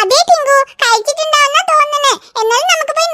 അതെ ടിങ്കു കഴിച്ചിട്ടുണ്ടാവുന്ന തോന്നുന്നേ എന്നാലും നമുക്ക് പോയി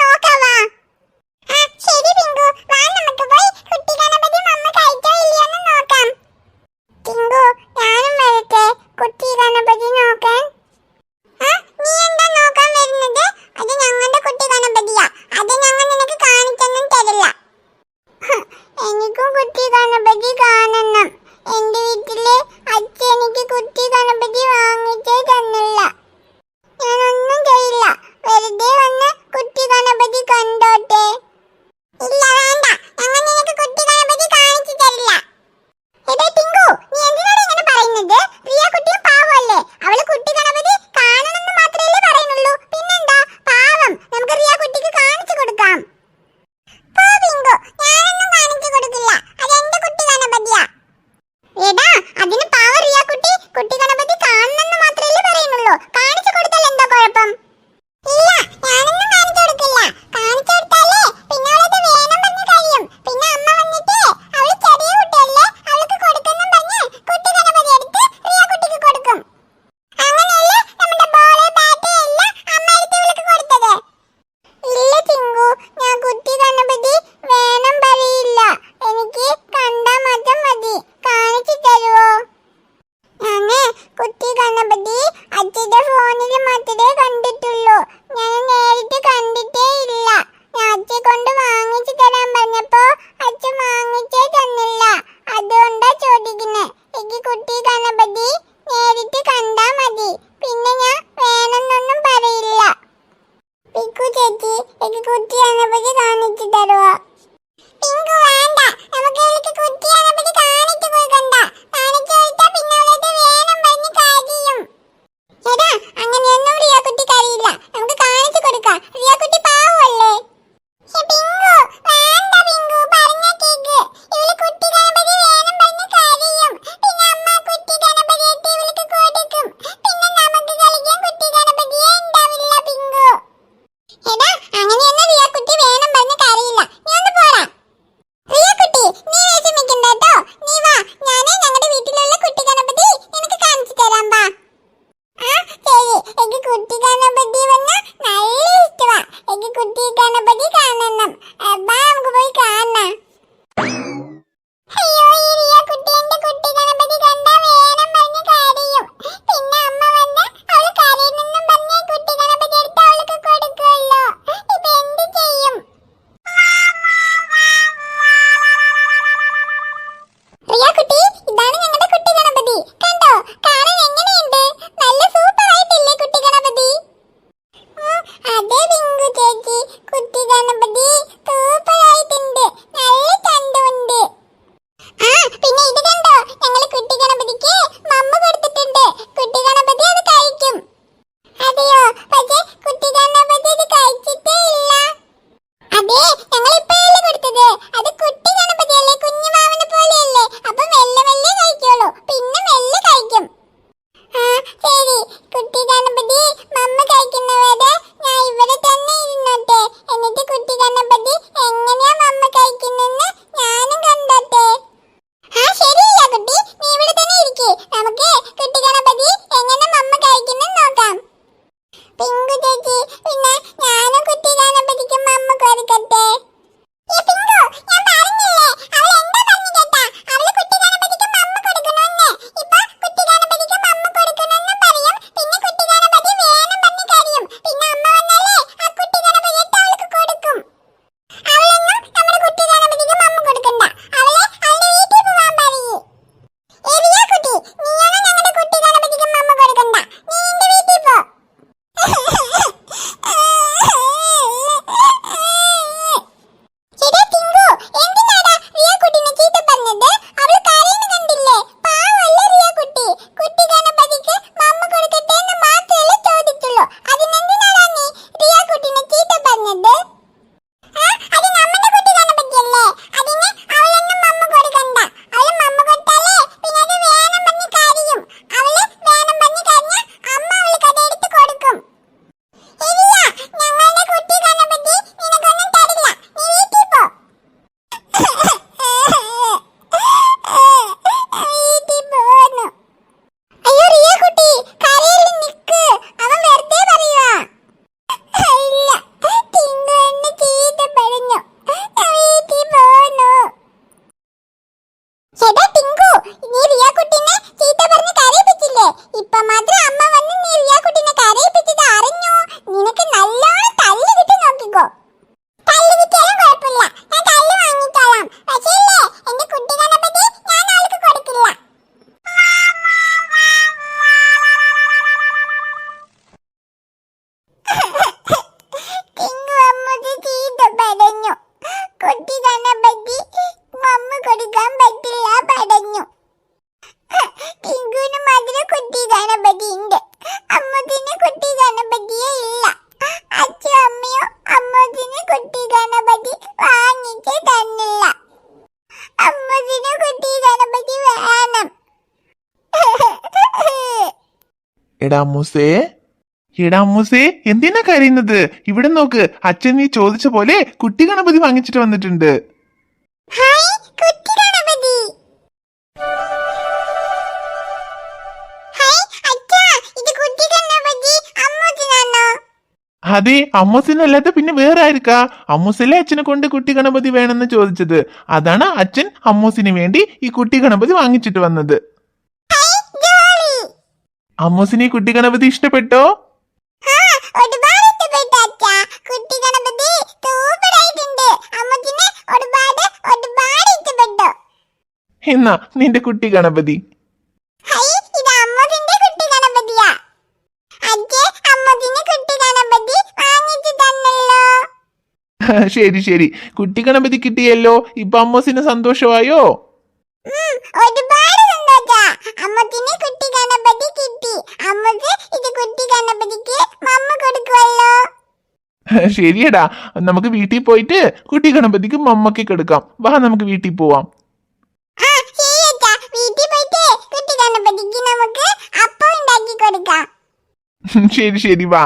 ശരി കുട്ടി ഗണപതി മമ്മ കഴിക്കുന്നവരെ എടാ മൂസേ എടാ മൂസേ എന്തിനാ കരയുന്നത്? ഇവിടെ നോക്ക് അച്ഛൻ നീ ചോദിച്ച പോലെ കുട്ടി ഗണപതി വാങ്ങിച്ചിട്ട് വന്നിട്ടുണ്ട്. അതെ അമ്മൂസിനല്ലാതെ പിന്നെ വേറെ ആയിരിക്കാ അമ്മൂസല്ലേ അച്ഛനെ കൊണ്ട് കുട്ടി ഗണപതി വേണമെന്ന് ചോദിച്ചത്. അതാണ് അച്ഛൻ അമ്മൂസിന് വേണ്ടി ഈ കുട്ടി ഗണപതി വാങ്ങിച്ചിട്ട് വന്നത്. അമ്മൂസിന് ഈ കുട്ടി ഗണപതി ഇഷ്ടപ്പെട്ടോ? എന്നാ നിന്റെ കുട്ടി ഗണപതി. ശരി ശരി. കുട്ടി ഗണപതി കിട്ടിയല്ലോ. ഇപ്പൊ അമ്മൂസിന് സന്തോഷമായോ? ഉം, ഒരുപാട് സന്തോഷാ അമ്മത്തിന് കുട്ടി ഗണപതി കിട്ടി അമ്മയ്ക്ക് ഇത് കുട്ടി ഗണപതിക്ക് മമ്മ കൊടുക്കുമല്ലോ ശരിയടാ. നമുക്ക് വീട്ടിൽ പോയിട്ട് കുട്ടി ഗണപതിക്ക് മമ്മക്ക് കൊടുക്കാം വാ നമുക്ക് വീട്ടിൽ പോവാം. ശരി ശരി വാ.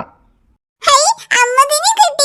ഹൈ അമ്മതിന് കുട്ടി